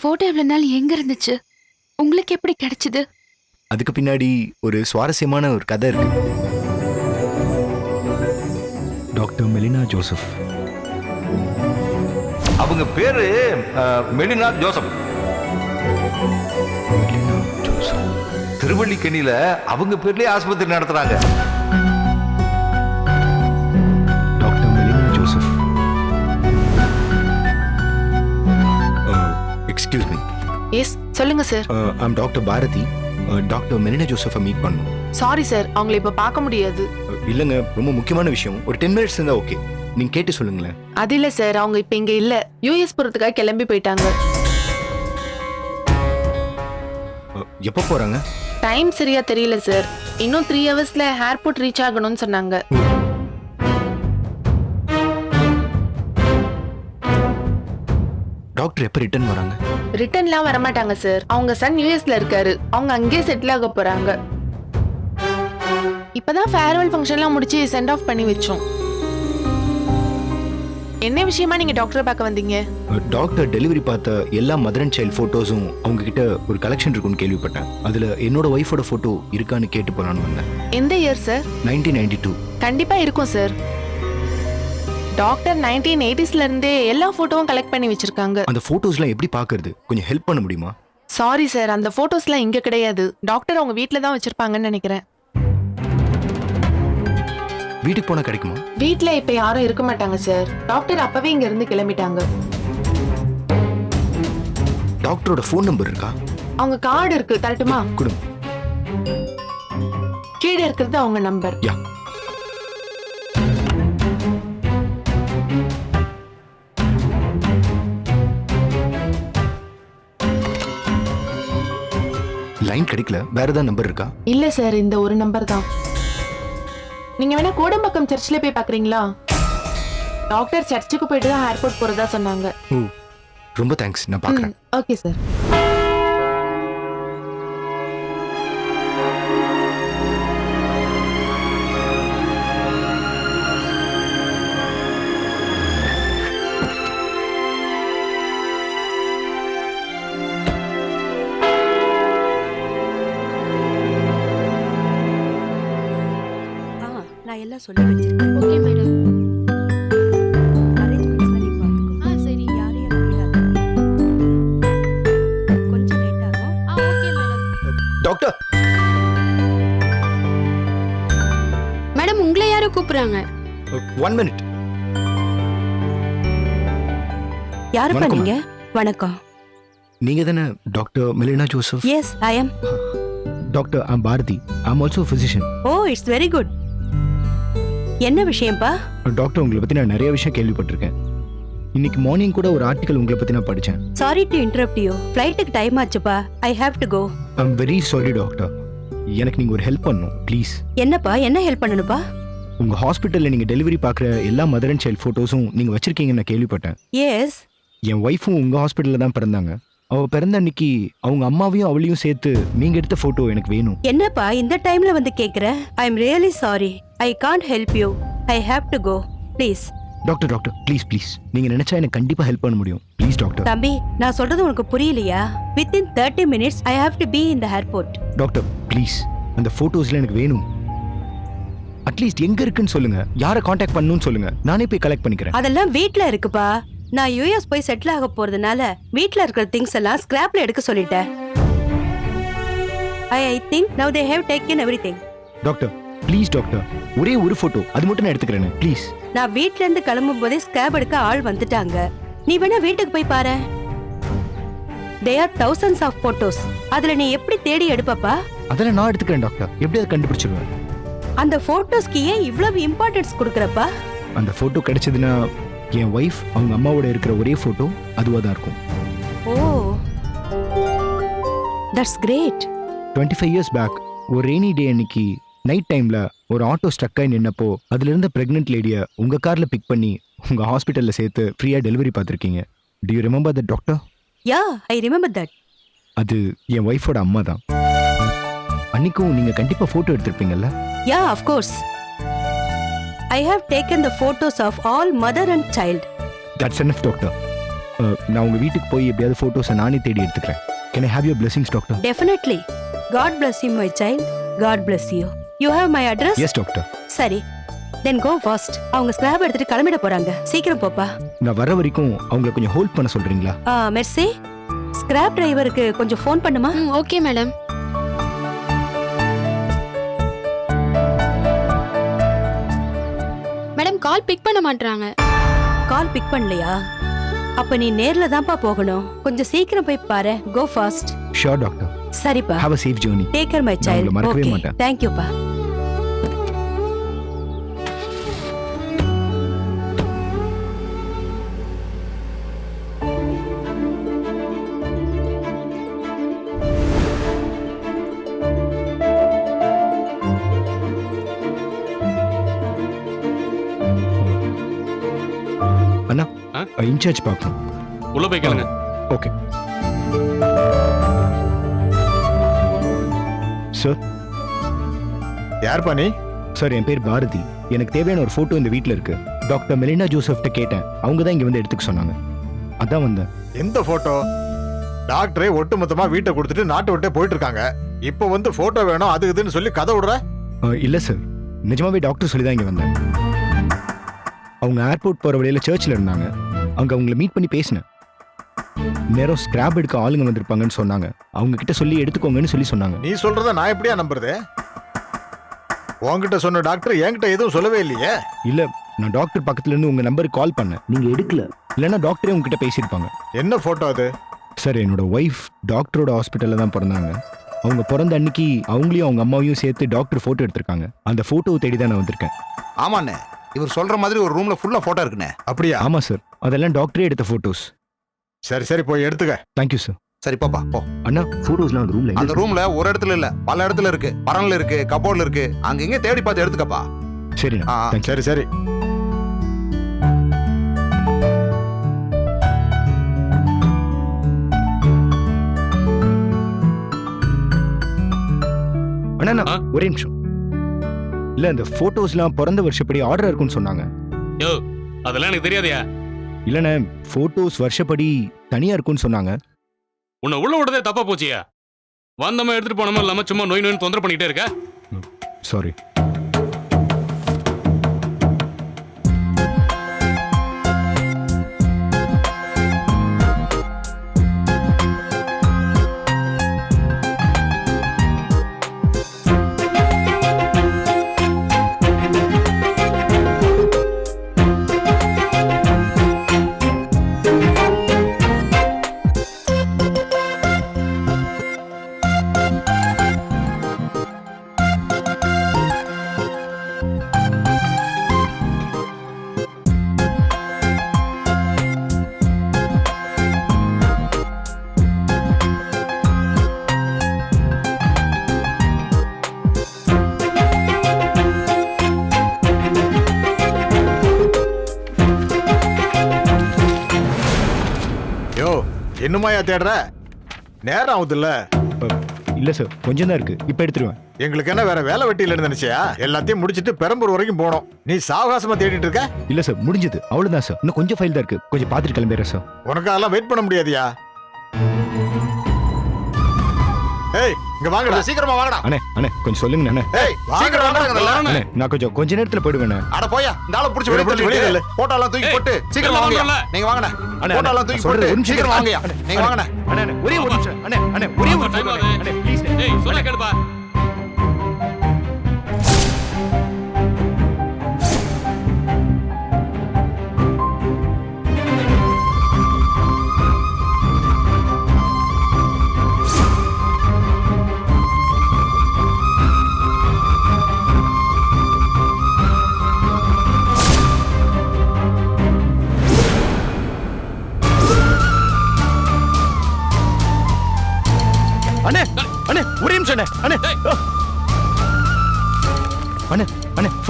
Photo இவ்வளவு நாள் எங்க இருந்துச்சு? உங்களுக்கு எப்படி கிடைச்சது? அதுக்கு பின்னாடி ஒரு சுவாரஸ்யமான ஒரு கதை இருக்கு. Doctor Melina Joseph. அவங்க பேரு அஹ், மெலினா ஜோசப். Melina Joseph. திருவள்ளிக்கேணியில அவங்க பேர்லயே ஆஸ்பத்திரி நடத்துறாங்க. எக்ஸ்கியூஸ் மீ எஸ் சொல்லுங்க sir I'm doctor Bharathi doctor Melina ஜோசஃபை meet பண்ணணும். சாரி சார் அவங்கள இப்ப பார்க்க முடியாது. Uh, இல்லைங்க ரொம்ப முக்கியமான விஷயம். ஒரு டென் மினிட்ஸ் இருந்தால் ஓகே நீங்கள் கேட்டு சொல்லுங்களேன். அது இல்ல சார் அவங்க இப்ப இங்க இல்ல. யூஎஸ் போறதுக்காக கிளம்பி போயிட்டாங்க. Uh, எப்போ போகிறாங்க டைம் சரியா தெரியல சார் இன்னும் த்ரீ ஹவர்ஸ்ல ஏர்போர்ட் ரீச் ஆகணும்னு சொன்னாங்க. டாக்டர் எப்போ ரிட்டர்ன் வராங்க? ரிட்டர்ன்லாம் வரமாட்டாங்க சார் அவங்க சன் யூஎஸ்ல இருக்காரு. அவங்க அங்கேயே செட்டில் ஆக போறாங்க. இப்பதான் ஃபேர்வெல் ஃபங்க்ஷன்லாம் முடிச்சு சென்ட் ஆஃப் பண்ணி வச்சோம். என்ன விஷயமா நீங்க டாக்டரை பார்க்க வந்தீங்க? டாக்டர் டெலிவரி பார்த்த எல்லா மதர் அண்ட் சைல்ட் ஃபோட்டோஸும் அவங்க கிட்ட ஒரு கலெக்ஷன் இருக்குன்னு கேள்விப்பட்டேன். அதில் என்னோட ஒய்ஃபோட ஃபோட்டோ இருக்கான்னு கேட்டு போகலான்னு வந்தேன். எந்த year sir nineteen ninety two கண்டிப்பா இருக்கும் சார் டாக்டர் நைன்டீன் எயிட்டிஸ்ல இருந்தே எல்லா போட்டோவும் கலெக்ட் பண்ணி வச்சிருக்காங்க. அந்த ஃபோட்டோஸ்லாம் எப்படி பார்க்கறது? கொஞ்சம் ஹெல்ப் பண்ண முடியுமா? சாரி சார் அந்த போட்டோஸ்லாம் இங்க கிடையாது. டாக்டர் அவங்க வீட்ல தான் வச்சிருப்பாங்கன்னு நினைக்கிறேன். வீட்டுக்கு போனால் கிடைக்குமா? வீட்ல இப்ப யாரும் இருக்க மாட்டாங்க சார் டாக்டர் அப்பவே இங்க இருந்து கிளம்பிட்டாங்க. டாக்டரோட ஃபோன் நம்பர் இருக்கா? அவங்க கார்டு இருக்கு தரட்டுமா? கொடுங்க. கீழே இருக்கிறது அவங்க நம்பர் யா. லைன் கிடைக்கல. வேற ஏதாவது நம்பர் இருக்கா? இல்ல சார் இந்த ஒரு நம்பர் தான். நீங்க வேணா கோடம்பாக்கம் சர்ச்சில் போய் பாக்குறீங்களா? டாக்டர் சர்ச்சுக்கு போயிட்டு தான் ஏர்போர்ட் போறதா சொன்னாங்க. ஓ ரொம்ப தேங்க்ஸ் நான் பார்க்குறேன் ஓகே சார் எல்லாம் சொல்லி வச்சிருக்கேன் okay madam. Okay madam. Doctor! Madam உங்களை யாரோ கூப்பிடுறாங்க? ஒன் மினிட் யாருப்பா வணக்கம், நீங்க? வணக்கம். நீங்க தானே doctor Melina Joseph? Yes I am doctor I'm Bharathi. I'm also physician oh it's very good என்ன விஷயம்ப்பா டாக்டர் உங்களை பத்தி நான் நிறைய விஷயம் கேள்விப்பட்டிருக்கேன். இன்னைக்கு மார்னிங் கூட ஒரு ஆர்டிக்கல் உங்களை பத்தி நான் படிச்சேன். சாரி டு இன்டரப்ட் யூ ஃப்ளைட்டுக்கு time ஆச்சுப்பா. I have to go I'm very sorry doctor எனக்கு நீங்க ஒரு ஹெல்ப் பண்ணணும் ப்ளீஸ் என்னப்பா? என்ன ஹெல்ப் பண்ணணுப்பா உங்க ஹாஸ்பிட்டல்ல நீங்க டெலிவரி பார்க்குற எல்லா மதர் அண்ட் சைல்ட் ஃபோட்டோஸும் நீங்க வச்சிருக்கீங்கன்னு நான் கேள்விப்பட்டேன். எஸ் என் ஒய்ஃபும் உங்க ஹாஸ்பிட்டல்ல தான் பிறந்தாங்க. அவ பிறந்த அன்னைக்கு அவங்க அம்மாவையும் அவளையும் சேர்த்து நீங்க எடுத்த போட்டோ எனக்கு வேணும். என்னப்பா இந்த டைம்ல வந்து கேக்குற? I am really sorry I can't help you I have to go please doctor doctor please please நீங்க நினைச்சா எனக்கு கண்டிப்பா ஹெல்ப் பண்ண முடியும். ப்ளீஸ் டாக்டர் தம்பி நான் சொல்றது உனக்கு புரியலையா? Within thirty minutes I have to be in the airport doctor please அந்த ஃபோட்டோஸ்ல எனக்கு வேணும். அட்லீஸ்ட் எங்க இருக்குன்னு சொல்லுங்க. யாரை காண்டாக்ட் பண்ணணும்னு சொல்லுங்க. நானே போய் கலெக்ட் பண்ணிக்கிறேன். அதெல்லாம் வீட்ல இருக்குப்பா. நான் யூஎஸ் போய் செட்டில் ஆக போறதுனால வீட்ல இருக்கிற திங்ஸ் எல்லாம் ஸ்கிராப்ல எடுக்க சொல்லிட்டேன். I I think now they have taken everything doctor please doctor ஒரே ஒரு போட்டோ அது மட்டும் நான் எடுத்துக்கிறேன். ப்ளீஸ் நான் வீட்ல இருந்து கிளம்பும் போதே ஸ்கிராப் எடுக்க ஆள் வந்துட்டாங்க. நீ வேணா வீட்டுக்கு போய் பாரு. They are thousands of photos அதுல நீ எப்படி தேடி எடுப்பப்பா? அதெல்லாம் நான் எடுத்துக்கிறேன் டாக்டர் எப்படி அதை கண்டுபிடிச்சிருவேன் அந்த போட்டோஸ்க்கு ஏன் இவ்வளவு இம்பார்ட்டன்ஸ் கொடுக்குறப்பா? அந்த ஃபோட்டோ கிடைச்சதுன்னா என் ஒய்ஃப் அவங்க அம்மாவோட இருக்கிற ஒரே ஃபோட்டோ அதுவாக தான் இருக்கும். ஓ. That's great twenty five years back ஒரு ரெய்னி டே அன்னைக்கு நைட் டைம்ல ஒரு ஆட்டோ ஸ்டக் ஆகி நின்னப்போ அதுல இருந்த பிரெக்னென்ட் லேடியை உங்க கார்ல பிக் பண்ணி உங்க ஹாஸ்பிட்டல்ல சேர்த்து ஃப்ரீயா டெலிவரி பார்த்துருக்கீங்க. Do you remember the doctor yeah I remember that அது என் ஒய்ஃபோட அம்மா தான். அன்னைக்கும் நீங்க கண்டிப்பா போட்டோ எடுத்திருப்பீங்கல்ல? Yeah, of I have taken the photos of all mother and child. That's enough doctor நான் உங்க வீட்டுக்கு போய் எப்படியாவது போட்டோஸை நானே தேடி எடுத்துக்கிறேன். Can I have your blessings doctor definitely God bless you my child God bless you you have my address yes doctor சரி. தென் கோ ஃபாஸ்ட் அவங்க ஸ்கிராப் எடுத்துட்டு கிளம்பிட போறாங்க. சீக்கிரம் போப்பா. நான் வர வரைக்கும் அவங்கள கொஞ்சம் ஹோல்ட் பண்ண சொல்றீங்களா? மெர்சி ஸ்கிராப் டிரைவருக்கு கொஞ்சம் ஃபோன் பண்ணுமா? ஓகே மேடம் கால் பிக் பண்ண மாட்றாங்க. கால் பிக் பண்ணலையா? அப்ப நீ நேர்ல தான்ப்பா போகணும். கொஞ்சம் சீக்கிரம் போய் பாரு. கோ ஃபாஸ்ட் ஷியோர் டாக்டர் சரிப்பா. Have a safe journey take care my child okay. Thank யூப்பா அண்ணா ஆ? இன்சார்ஜ் பார்க்கணும். உள்ள போய் கேளுங்க. ஓகே. சார்? யார் பண்ணி சார் என் பேர் பாரதி. எனக்கு தேவையான ஒரு ஃபோட்டோ இந்த வீட்டில் இருக்கு. டாக்டர் மெலினா ஜோசப்ட்ட கேட்டேன். அவங்க தான் இங்கே வந்து எடுத்துக்க சொன்னாங்க. அதான் வந்தேன். எந்த போட்டோ டாக்டரே ஒட்டுமொத்தமா வீட்டை கொடுத்துட்டு நாட்டு விட்டே போயிட்டு இருக்காங்க இப்போ வந்து போட்டோ வேணும் அது இதுன்னு சொல்லி கதை விடுற? இல்லை சார். நிஜமாவே டாக்டர் சொல்லி தான் இங்கே வந்தேன். அவங்க ஏர்போர்ட் போகிற வழியில் சர்ச்சில் இருந்தாங்க. அங்கே அவங்கள மீட் பண்ணி பேசினேன். நேரம் ஸ்கிராப் எடுக்க ஆளுங்க வந்திருப்பாங்கன்னு சொன்னாங்க. அவங்க கிட்ட சொல்லி எடுத்துக்கோங்கன்னு சொல்லி சொன்னாங்க. நீ சொல்றத நான் எப்படியா நம்புறது? உன்கிட்ட சொன்ன டாக்டர் என்கிட்ட எதுவும் சொல்லவே இல்லையே. இல்லை நான் டாக்டர் பக்கத்துல இருந்து உங்கள் நம்பருக்கு கால் பண்ணேன். நீங்கள் எடுக்கல. இல்லைன்னா டாக்டரே உங்ககிட்ட பேசியிருப்பாங்க. என்ன போட்டோ அது? சார் என்னோட ஒய்ஃப் டாக்டரோட ஹாஸ்பிட்டலில் தான் பிறந்தாங்க. அவங்க பிறந்த அன்னைக்கு அவங்களையும் அவங்க அம்மாவையும் சேர்த்து டாக்டர் ஃபோட்டோ எடுத்திருக்காங்க. அந்த ஃபோட்டோவை தேடி தான் நான் வந்திருக்கேன். ஆமாண்ணே. இவர் சொல்ற மாதிரி ஒரு ரூம்ல ஃபுல்லா போட்டோ இருக்குண்ணே. அப்படியா? ஆமாம் சார் அதெல்லாம் டாக்டரே எடுத்த ஃபோட்டோஸ் சரி சரி போய் எடுத்துக்க. தேங்க்யூ சார் சரி பாப்பா போ. அண்ணா ஃபோட்டோஸ்லாம் அந்த ரூமில் அந்த ரூம்ல ஒரு இடத்துல இல்ல பல இடத்துல இருக்கு. பரன்ல இருக்கு கபோர்ட்ல இருக்கு. அங்க இங்க தேடி பார்த்து எடுத்துக்கப்பா. சரிண்ணா ஆ, ஆ. தேங்க்யூ சரி சரி. அண்ணா? ஒரே நிமிஷம். இல்லை இந்த ஃபோட்டோஸ்லாம் பிறந்த வருஷப்படி ஆர்டர் இருக்குன்னு சொன்னாங்க. யோ அதெல்லாம் எனக்கு தெரியாதயா? இல்லைண்ணே ஃபோட்டோஸ் வருஷப்படி தனியாக இருக்குன்னு சொன்னாங்க. உன்னை உள்ள விடுறதே தப்பா போச்சியா? வந்தமா எடுத்துட்டு போனமா இல்லாம சும்மா நோய் நோய் தொந்தரவு பண்ணிட்டே இருக்க? சாரி இன்னுமாயா தேடுற? நேரம் ஆகுதுல்ல. இல்லை சார் கொஞ்சம் தான் இருக்குது இப்போ எடுத்துருவேன். எங்களுக்கு என்ன வேற வேலை வெட்டியில இருந்து நினைச்சியா? எல்லாத்தையும் முடிச்சிட்டு பெரம்பூர் வரைக்கும் போனோம் நீ சாவகாசமா தேடிட்டு இருக்க? இல்லை சார் முடிஞ்சது. அவ்வளோதான் சார். இன்னும் கொஞ்சம் ஃபைல் தான் இருக்குது கொஞ்சம் பார்த்துட்டு கிளம்பிடுறேன் சார். உனக்காலாம் வெயிட் பண்ண முடியாதியா? ஏய் இங்க வாங்கடா. கொஞ்சம் சீக்கிரமா வாங்கடா. அண்ணே அண்ணே கொஞ்சம் சொல்லுங்க அண்ணே. ஏய் சீக்கிரம் வாங்கடா அண்ணே நான் கொஞ்சம் கொஞ்ச நேரத்தில் போயிடுவேண்ணே அட போயா இந்த ஆளை புடிச்சு வெளிய தள்ளி தள்ளு. போட்டோ எல்லாம் தூக்கி போட்டு சீக்கிரம் வாங்கல. நீங்க அண்ணே, போட்டோ எல்லாம் தூக்கி போட்டு சீக்கிரம். வாங்கயா. அண்ணே, நீங்க வாங்கண்ணே. அண்ணே அண்ணே ஒரே ஒரு நிமிஷம். அண்ணே அண்ணே ஒரே ஒரு டைம் photo ஆகுது. அண்ணே ப்ளீஸ் ஏய் சொல்ல கேளுப்பா.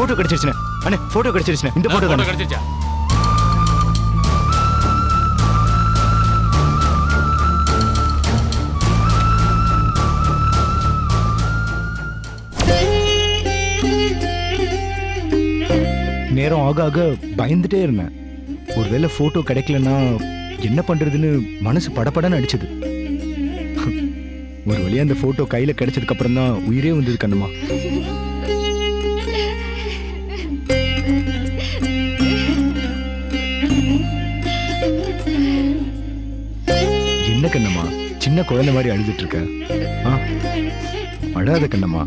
போட்டோ கிடைச்சிருச்சுண்ணே அண்ணே போட்டோ கிடைச்சிருச்சுண்ணே இந்த போட்டோ போட்டோ நேரம் ஆக ஆக பயந்துட்டே இருந்தேன். ஒருவேளை போட்டோ கிடைக்கலன்னா என்ன பண்றதுன்னு மனசு படபடன்னு அடிச்சது. ஒரு வழியா அந்த போட்டோ கையில கிடைச்சதுக்கு அப்புறம் தான் உயிரே வந்தது கண்ணுமா சின்ன குழந்தை மாதிரி அழுதுட்டு இருக்க ஆ? அழாத கண்ணம்மா.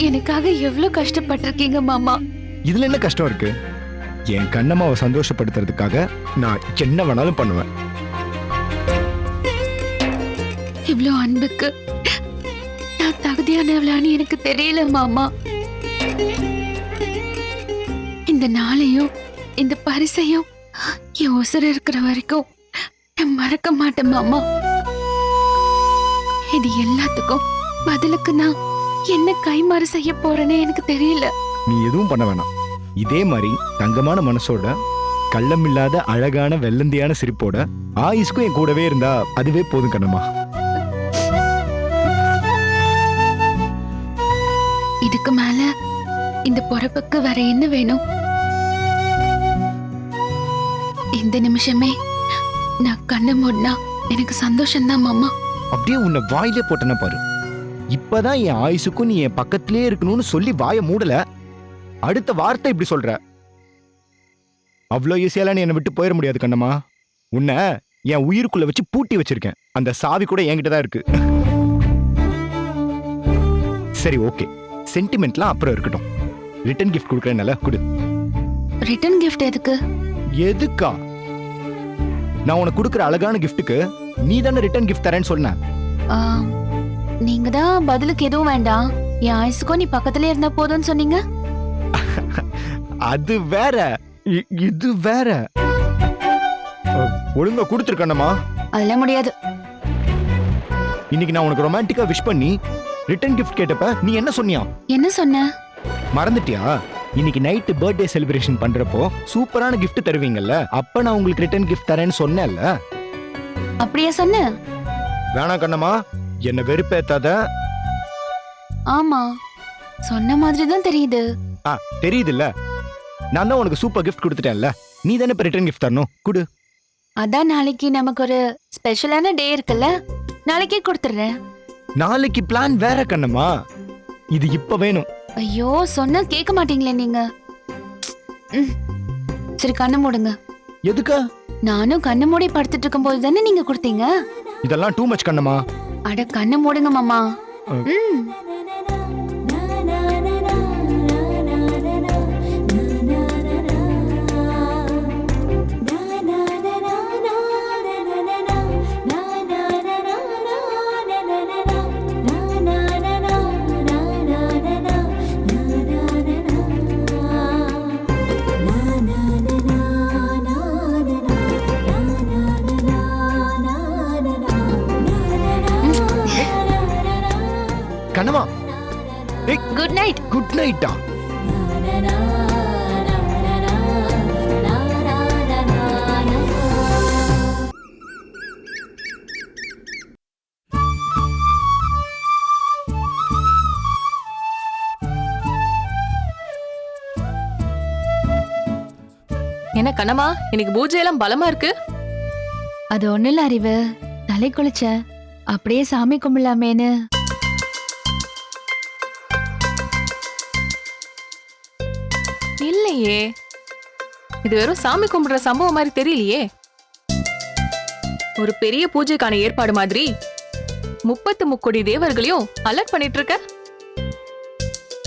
எனக்காக எவ்வளவு கஷ்டப்பட்டிருக்கீங்க மாமா? இதுல என்ன கஷ்டம் இருக்கு? என் கண்ணம்மாவை சந்தோஷப்படுத்துறதுக்காக நான் என்ன வேணாலும் பண்ணுவேன். இவ்ளோ அன்புக்கு நான் தகுதியானவளான்னு எனக்கு தெரியல மாமா. இந்த நாளையும் இந்த பரிசையும் என் உசுர இருக்கிற வரைக்கும் நான் மறக்க மாட்டேன் மாமா. இது எல்லாத்துக்கும் பதிலுக்கு நான் என்ன கைமாறு செய்ய போறேன்னு எனக்கு தெரியல. நீ எதுவும் பண்ண வேணாம். இதே மாதிரி தங்கமான மனசோட கள்ளமில்லாத அழகான வெள்ளந்தியான சிரிப்போட ஆயுஷ்க்கும் என் கூடவே இருந்தா அதுவே போதும் கண்ணம்மா. இதுக்கு மேல இந்த பொறப்புக்கு வேற என்ன வேணும்? இந்த நிமிஷமே நான் கண்ணு மூடினா எனக்கு சந்தோஷம்தான் மாமா. அப்படியே உன்னை வாயிலே போட்டன பாரு. இப்பதான் என் ஆயுசுக்கும் நீ என் பக்கத்திலே இருக்கணும்னு சொல்லி வாயை மூடல. அடுத்த வார்த்தை இப்படி சொல்ற. அவ்வளோ ஈஸியாலாம் நீ என்னை விட்டு போயிட முடியாது கண்ணம்மா. உன்னை என் உயிருக்குள்ள வச்சு பூட்டி வச்சிருக்கேன். அந்த சாவி கூட என்கிட்ட தான் இருக்கு. சரி ஓகே. சென்டிமெண்ட்லாம் அப்புறம் இருக்கட்டும். ரிட்டர்ன் கிஃப்ட் கொடுக்குறேன்னால கொடு. ரிட்டர்ன் கிஃப்ட் எதுக்கு? எதுக்கா? நான் உனக்கு கொடுக்குற அழகான கிஃப்ட்டுக்கு நீ தானே ரிட்டர்ன் கிஃப்ட் தரேன்னு சொன்ன. ஆ, நீங்க தான் பதிலுக்கு எதுவும் வேண்டாம். என் ஆயுசுக்கும் நீ பக்கத்துல இருந்தா போதும்னு சொன்னீங்க. அது வேற. இ- இது வேற. அ, ஒழுங்கா கொடுத்துருக்கண்ணம்மா அதெல்லாம் முடியாது. இன்னைக்கு நான் உனக்கு ரொமான்டிக்கா விஷ் பண்ணி ரிட்டர்ன் கிஃப்ட் கேட்டப்ப நீ என்ன சொன்னியா? என்ன சொன்ன? மறந்துட்டியா? இன்னைக்கு நைட்டு பர்த்டே செலிப்ரேஷன் பண்றப்போ சூப்பரான gift தருவீங்கல்ல. அப்ப நான் உங்களுக்கு ரிட்டர்ன் gift தரேன்னு சொன்னேன்ல. அப்படியா சொன்ன? வேணாம் கண்ணம்மா என்ன வெறுப்பேத்தாத. ஆமா சொன்ன மாதிரி தான் தெரியுது. ஆ தெரியுதுல்ல. நான் தான் உனக்கு சூப்பர் gift கொடுத்துட்டேன்ல. நீ தானே இப்ப ரிட்டர்ன் gift தரணும்? குடு. அதான் நாளைக்கு நமக்கு ஒரு ஸ்பெஷலான டே இருக்குல்ல. நாளைக்கே கொடுத்துட்றேன். நாளைக்கு பிளான் வேற கண்ணம்மா. இது இப்ப வேணும். ஐயோ சொன்னா கேட்க மாட்டீங்களே நீங்க. ம். சரி கண்ணு மூடுங்க. எதுக்கா? நானும் கண்ணு மூடி படுத்துட்டு இருக்கும்போது தானே நீங்க கொடுத்தீங்க? இதெல்லாம் டூ மச் கண்ணம்மா. அட கண்ணு மூடுங்க மாமா. அ. ம். நைட் குட் நைட்டா என்ன கண்ணம்மா இன்னைக்கு பூஜை எல்லாம் பலமா இருக்கு? அது ஒண்ணு இல்ல அறிவு. தலை குளிச்ச. அப்படியே சாமி கும்பிடலாமேன்னு. இல்லையே. இது வெறும் சாமி கும்பிடுற சம்பவம் மாதிரி தெரியலையே. ஒரு பெரிய பூஜைக்கான ஏற்பாடு மாதிரி முப்பத்து முக்கோடி தேவர்களையும் அலர்ட் பண்ணிட்டு இருக்க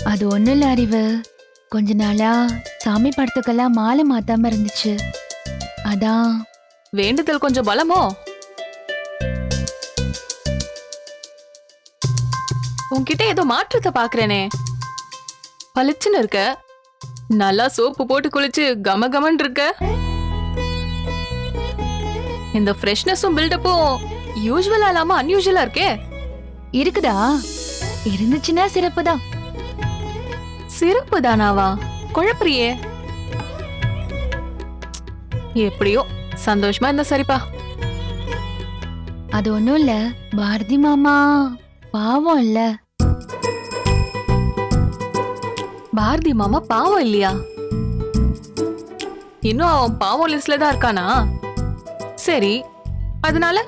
அது ஒண்ணு இல்ல அறிவு. கொஞ்ச நாளா சாமி படத்துக்கெல்லாம் மாலை மாத்தாம இருந்துச்சு. அதான். வேண்டுதல் கொஞ்சம் பலமோ? உன்கிட்ட ஏதோ மாற்றத்தை பாக்குறேனே. பளிச்சுன்னு இருக்க? நல்லா சோப்பு போட்டு குளிச்சு கம கமன்னு இருக்க. இந்த ஃப்ரெஷ்னஸும் பில்டப்பும் யூஸ்வலா இல்லாம அன்யூஷுவலா இருக்கே. இருக்குதா இருந்துச்சுன்னா சிறப்பு தான். சிறப்பு தானாவா? குழப்பறியே. எப்படியோ சந்தோஷமா இருந்தா சரிப்பா. அது ஒண்ணும் இல்ல. பாரதி மாமா பாவம் இல்ல. பாரதி மாமா பாவம் இல்லையா? இன்னும் அவன் பாவம் லிஸ்ட்ல தான் இருக்கானா? சரி அதனால?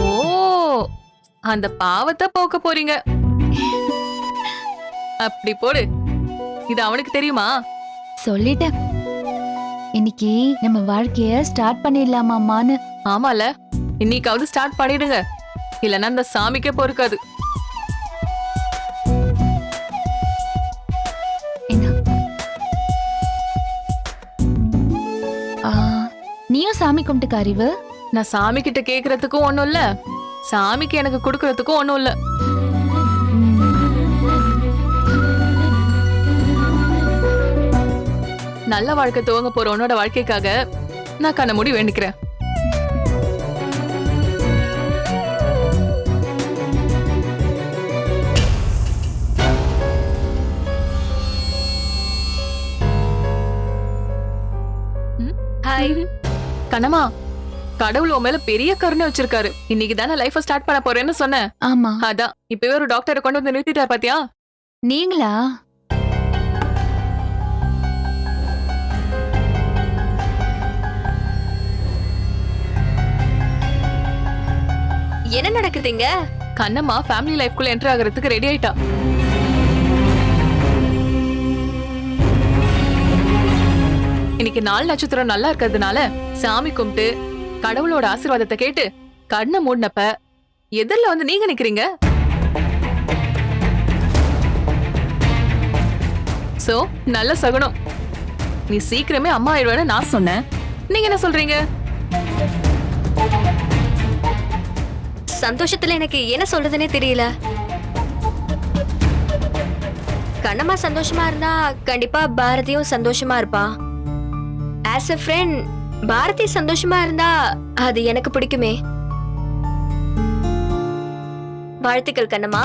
ஓ அந்த பாவத்தை போக்க போறீங்க. அப்படி போடு. இது அவனுக்கு தெரியுமா? சொல்லிட்டேன். இன்னைக்கு நம்ம வாழ்க்கைய ஸ்டார்ட் பண்ணிடலாமாமான்னு. ஆமால. இன்னைக்காவது ஸ்டார்ட் பண்ணிடுங்க. இல்லைன்னா அந்த சாமிக்கே பொறுக்காது. நீயும் சாமி கும்பிட்டுக்க அறிவு? நான் சாமி கிட்ட கேக்குறதுக்கும் ஒண்ணும் இல்ல. சாமிக்கு எனக்கு கொடுக்கறதுக்கும் ஒண்ணும் இல்ல. நல்ல வாழ்க்கை துவங்க போற உன்னோட வாழ்க்கைக்காக நான் கண்ண மூடி வேண்டிக்கிறேன். கண்ணம்மா கடவுள் உன் மேல பெரிய கருணை வச்சிருக்காரு. இன்னைக்கு தானே லைஃப ஸ்டார்ட் பண்ண போறேன்னு சொன்னேன். ஆமா. அதான் இப்பவே ஒரு டாக்டரை கொண்டு வந்து நிறுத்திட்டார் பாத்தியா? நீங்களா? என்ன நடக்குதுங்க? கண்ணம்மா ஃபேமிலி லைஃப்குள்ள என்டர் ஆகிறதுக்கு ரெடி ஆயிட்டா. இன்னைக்கு நாள் நட்சத்திரம் நல்லா இருக்கிறதுனால சாமி கும்பிட்டு கடவுளோட ஆசீர்வாதத்தை கேட்டு கண்ணை மூடினப்ப எதிரில் வந்து நீங்க நிக்கிறீங்க? சோ நல்ல சகுனம். நீ சீக்கிரமே அம்மா ஆயிடுவேன்னு நான் சொன்னேன். நீங்க என்ன சொல்றீங்க? சந்தோஷத்துல எனக்கு என்ன சொல்றதுனே தெரியல. கண்ணம்மா சந்தோஷமா இருந்தா கண்டிப்பா பாரதியும் சந்தோஷமா இருப்பா. ஆஸ் எ ஃப்ரெண்ட் பாரதி சந்தோஷமா இருந்தா அது எனக்கு பிடிக்குமே. வாழ்த்துக்கள் கண்ணம்மா.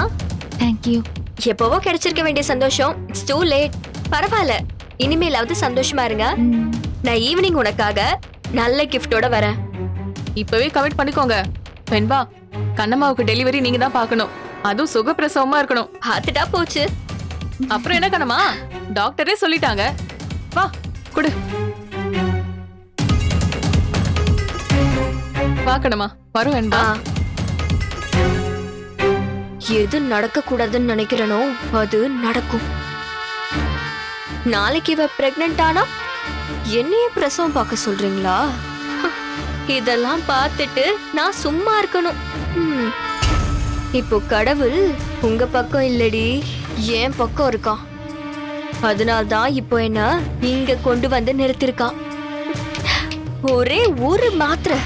தேங்க்யூ எப்பவோ கிடைச்சிருக்க வேண்டிய சந்தோஷம். இட்ஸ் டூ லேட் பரவாயில்ல. இனிமேலாவது சந்தோஷமா இருங்க. நான் ஈவினிங் உனக்காக நல்ல கிஃப்டோட வரேன். இப்பவே கமிட் பண்ணிக்கோங்க. வெண்பா கண்ணம்மாவுக்கு டெலிவரி நீங்க தான் பார்க்கணும். அதுவும் சுகப்பிரசவமா இருக்கணும். பார்த்துட்டா போச்சு. அப்புறம் என்ன கண்ணம்மா? டாக்டரே சொல்லிட்டாங்க. வா குடு. வா வரும் எது நடக்க கூடாதுன்னு நினைக்கிறனோ அது நடக்கும். நாளைக்கு இவ பிரெக்னென்ட் ஆனா என்னைய பிரசவம் பார்க்க சொல்றீங்களா? இதெல்லாம் பார்த்துட்டு நான் சும்மா இருக்கணும். இப்போ கடவுள் உங்க பக்கம் இல்லடி என் பக்கம் இருக்கான். அதனால்தான் இப்போ என்ன இங்க கொண்டு வந்து நிறுத்திருக்கான் ஒரே ஒரு மாத்திரை.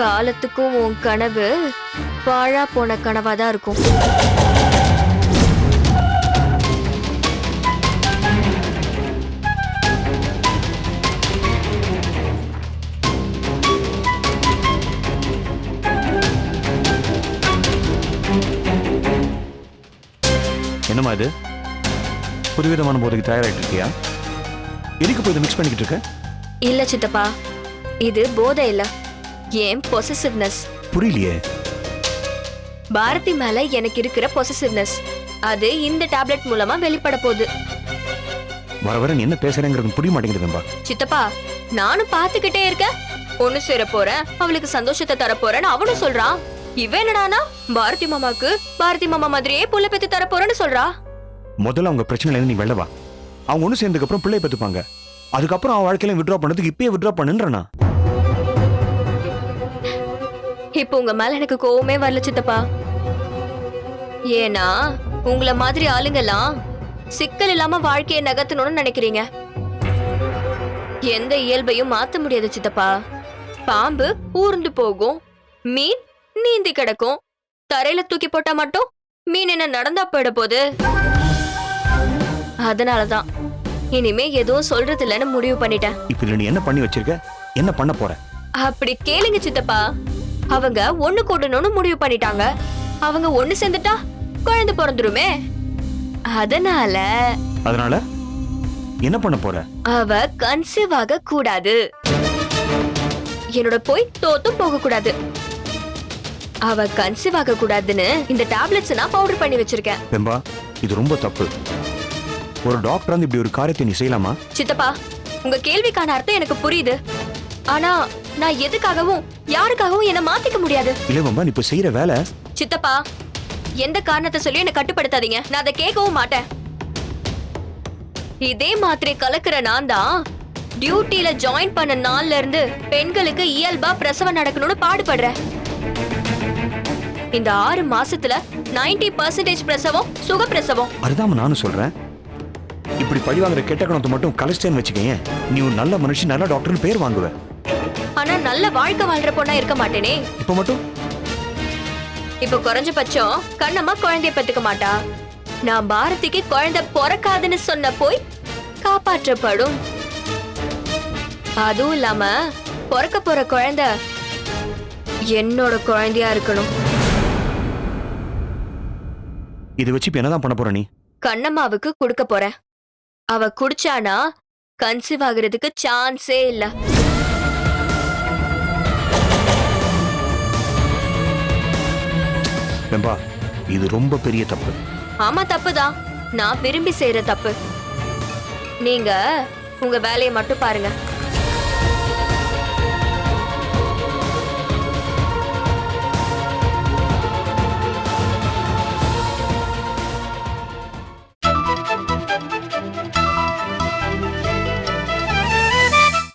காலத்துக்கும் உன் கனவு பாழா போன கனவா தான் இருக்கும். என்னம்மா இது? புதுவிதமான போதைக்கு தயாராகிட்டு இருக்கியா எதுக்கு போய் இதை மிக்ஸ் பண்ணிக்கிட்டு இருக்க? இல்ல சித்தப்பா இது போதை இல்ல. ஏன் பொசசிவ்னஸ் புரியலையே. பாரதி மேல எனக்கு இருக்கிற பொசசிவ்னஸ் அது இந்த டேப்லெட் மூலமா வெளிப்பட போகுது. வர வர நீ என்ன பேசுறேங்கிறது புரிய மாட்டேங்குது வெம்பா. சித்தப்பா நானும் பாத்துக்கிட்டே இருக்கேன். ஒண்ணு சேர போறேன் அவளுக்கு சந்தோஷத்தை தர போறேன்னு அவனும் சொல்றான். இவ என்னடானா பாரதி மாமாக்கு பாரதி மாமா மாதிரியே புள்ள பெத்து தர போறேன்னு சொல்றா. முதல்ல அவங்க பிரச்சனையில நீ வெளில வா. அவங்க ஒன்று சேர்ந்ததுக்கு அப்புறம் பிள்ளை பெற்றுப்பாங்க அதுக்கப்புறம் அவன் வாழ்க்கையில விட்ரா பண்ணதுக்கு இப்பயே விட்ரா பண்ணுன்றனா? இப்போ உங்க மேல எனக்கு கோவமே வரல சித்தப்பா. ஏன்னா உங்களை மாதிரி ஆளுங்கெல்லாம் சிக்கல் இல்லாம வாழ்க்கையை நகர்த்தணும்னு நினைக்கிறீங்க. எந்த இயல்பையும் மாத்த முடியாது சித்தப்பா. பாம்பு ஊர்ந்து போகும் மீன் நீந்தி கிடக்கும் தரையில தூக்கி போட்டா மட்டும் மீன் என்ன நடந்தா போயிட போகுது. அதனாலதான் இனிமே எதுவும் சொல்றது இல்லைன்னு முடிவு பண்ணிட்டேன். இப்போ நீ என்ன பண்ணி வச்சிருக்க? என்ன பண்ண போற? அப்படி கேளுங்க சித்தப்பா. அவங்க ஒண்ணு கூடணும்னு முடிவு பண்ணிட்டாங்க. அவங்க ஒண்ணு சேர்ந்துட்டா குழந்தை பிறந்துருமே. அதனால அதனால என்ன பண்ண போற? அவ கன்சீவ் ஆக கூடாது. என்னோட போய் தோத்தும் போக கூடாது. அவ கன்சீவ் ஆக கூடாதுன்னு இந்த டேப்லெட்ஸ் நான் பவுடர் பண்ணி வச்சிருக்கேன். வெம்பா இது ரொம்ப தப்பு. ஒரு டாக்டர் வந்து இப்படி ஒரு காரியத்தை நீ செய்யலாமா? சித்தப்பா உங்க கேள்விக்கான அர்த்தம் எனக்கு புரியுது. ஆனா நான் எதுக்காகவும் யாருக்காகவும் என்ன மாத்திக்க முடியாது. இல்ல வெம்பா நீ இப்ப செய்யற வேலை. சித்தப்பா எந்த காரணத்தை சொல்லி என்ன கட்டுப்படுத்தாதீங்க. நான் அதை கேட்கவும் மாட்டேன். இதே மாத்திரை கலக்கிற நான் தான் டியூட்டில ஜாயின் பண்ண நாள்ல இருந்து பெண்களுக்கு இயல்பா பிரசவம் நடக்கணும்னு பாடுபடுறேன். இந்த ஆறு மாசத்துல 90% பர்சன்டேஜ் பிரசவம் சுகப்பிரசவம் அதுதான் நானும் சொல்றேன். இப்படி பழி வாங்குற கெட்ட கணத்தை மட்டும் கலைச்சிட்டேன்னு வச்சுக்கேன் நீ ஒரு நல்ல மனுஷன் நல்ல டாக்டர்னு பேர் வாங்குவ. ஆனா நல்ல வாழ்க்கை வாழ்ற பொண்ணா இருக்க மாட்டேனே. இப்ப மட்டும்? இப்ப குறைஞ்சபட்சம் கண்ணம்மா குழந்தைய பெத்துக்க மாட்டா. நான் பாரதிக்கு குழந்தை பிறக்காதுன்னு சொன்ன போய் காப்பாற்றப்படும். அதுவும் இல்லாம பிறக்க போற குழந்தை என்னோட குழந்தையா இருக்கணும். இதை வச்சு இப்ப என்னதான் பண்ண போற நீ? கண்ணம்மாவுக்கு கொடுக்க போறேன். அவ குடிச்சானா கன்சீவ் ஆகுறதுக்கு சான்ஸே இல்ல. வெம்பா இது ரொம்ப பெரிய தப்பு. ஆமா தப்புதான் நான் விரும்பி செய்யற தப்பு. நீங்க உங்க வேலையை மட்டும் பாருங்க.